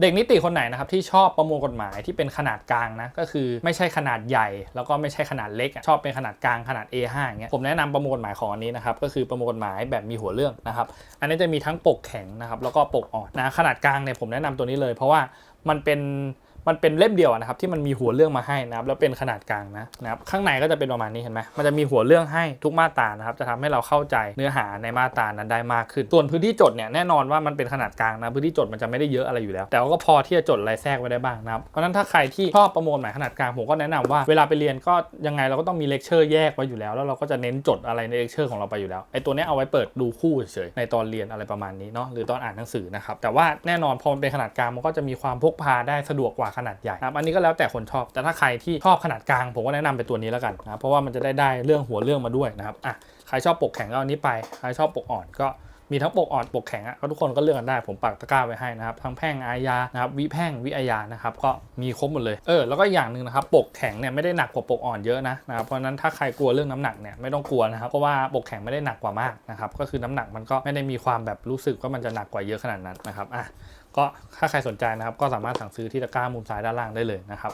เด็กนิติคนไหนนะครับที่ชอบประมวลกฎหมายที่เป็นขนาดกลางนะก็คือไม่ใช่ขนาดใหญ่ แล้วก็ไม่ใช่ขนาดเล็กอะชอบเป็นขนาดกลางขนาด A5 อย่างเงี้ยผมแนะนำประมวลกฎหมายของอันนี้นะครับก็คือประมวลกฎหมายแบบมีหัวเรื่องนะครับอันนี้จะมีทั้งปกแข็งนะครับแล้วก็ปกอ่อนนะขนาดกลางเนี่ยผมแนะนำตัวนี้เลย เพราะว่ามันเป็น มันเป็นเล่มเดียวนะครับที่มันมีหัวเรื่องมาให้นะครับแล้วเป็นขนาดกลางนะนะครับข้างในก็จะเป็นประมาณนี้เห็นไหมมันจะมีหัวเรื่องให้ทุกมาตรานะครับจะทำให้เราเข้าใจเนื้อหาในมาตรานั้นได้มากขึ้น ส่วนพื้นที่จดเนี่ยแน่นอนว่ามันเป็นขนาดกลางนะพื้นที่จดมันจะไม่ได้เยอะอะไรอยู่แล้ว แต่ก็พอที่จะจดอะไรแทรกไว้ได้บ้างนะครับเพราะนั้นถ้าใครที่ชอบประมวลหมายขนาดกลางผมก็แนะนำว่าเวลาไปเรียนก็ยังไงเราก็ต้องมีเลคเชอร์แยกไว้อยู่แล้ว แล้วเราก็จะเน้นจดอะไรในเลคเชอร์ของเราไปอยู่แล้วไอ้ตัวนี้เอาไว้เปิดดูคู่เฉยในตอนเรียนอะไรประมาณนี้เนาะหรือตอนอ่านหนังสือนะครับแต่ว่าแน่นอนพอมันเป็นขนาดกลางมันก็จะมีความพกพาได้สะดวกกว่าขนาดใหญ่นะครับอันนี้ก็แล้วแต่คนชอบ แต่ถ้าใครที่ชอบขนาดกลาง ผมก็แนะนำเป็นตัวนี้แล้วกันนะครับเพราะว่ามันจะได้ได้เรื่องหัวเรื่องมาด้วยนะครับอะใครชอบปกแข็งก็เอาอันนี้ไปใครชอบปกอ่อนก็มีทั้งปกอ่อนปกแข็งอะก็ทุกคนก็เลือกกันได้ผมปักตะกร้าไว้ให้นะครับทั้งแพ่งอาญานะครับวิแพ่งวิอาญานะครับก็มีครบหมดเลยเออแล้วก็อย่างหนึ่งนะครับปกแข็งเนี่ยไม่ได้หนักกว่าปกอ่อนเยอะนะนะครับเพราะนั้นถ้าใครกลัวเรื่องน้ำหนักเนี่ยไม่ต้องกลัวนะครับเพราะว่าปกแข็งไม่ได้หนักกว่ามากนะครับก็คือน้ำหนักมันก็ไม่ได้มีความแบบรู้สึกว่ามันจะหนักกว่าเยอะขนาดนั้นนะครับอะ ก็ถ้าใครสนใจนะครับ ก็สามารถสั่งซื้อที่ตะกร้ามุมซ้ายด้านล่างได้เลยนะครับ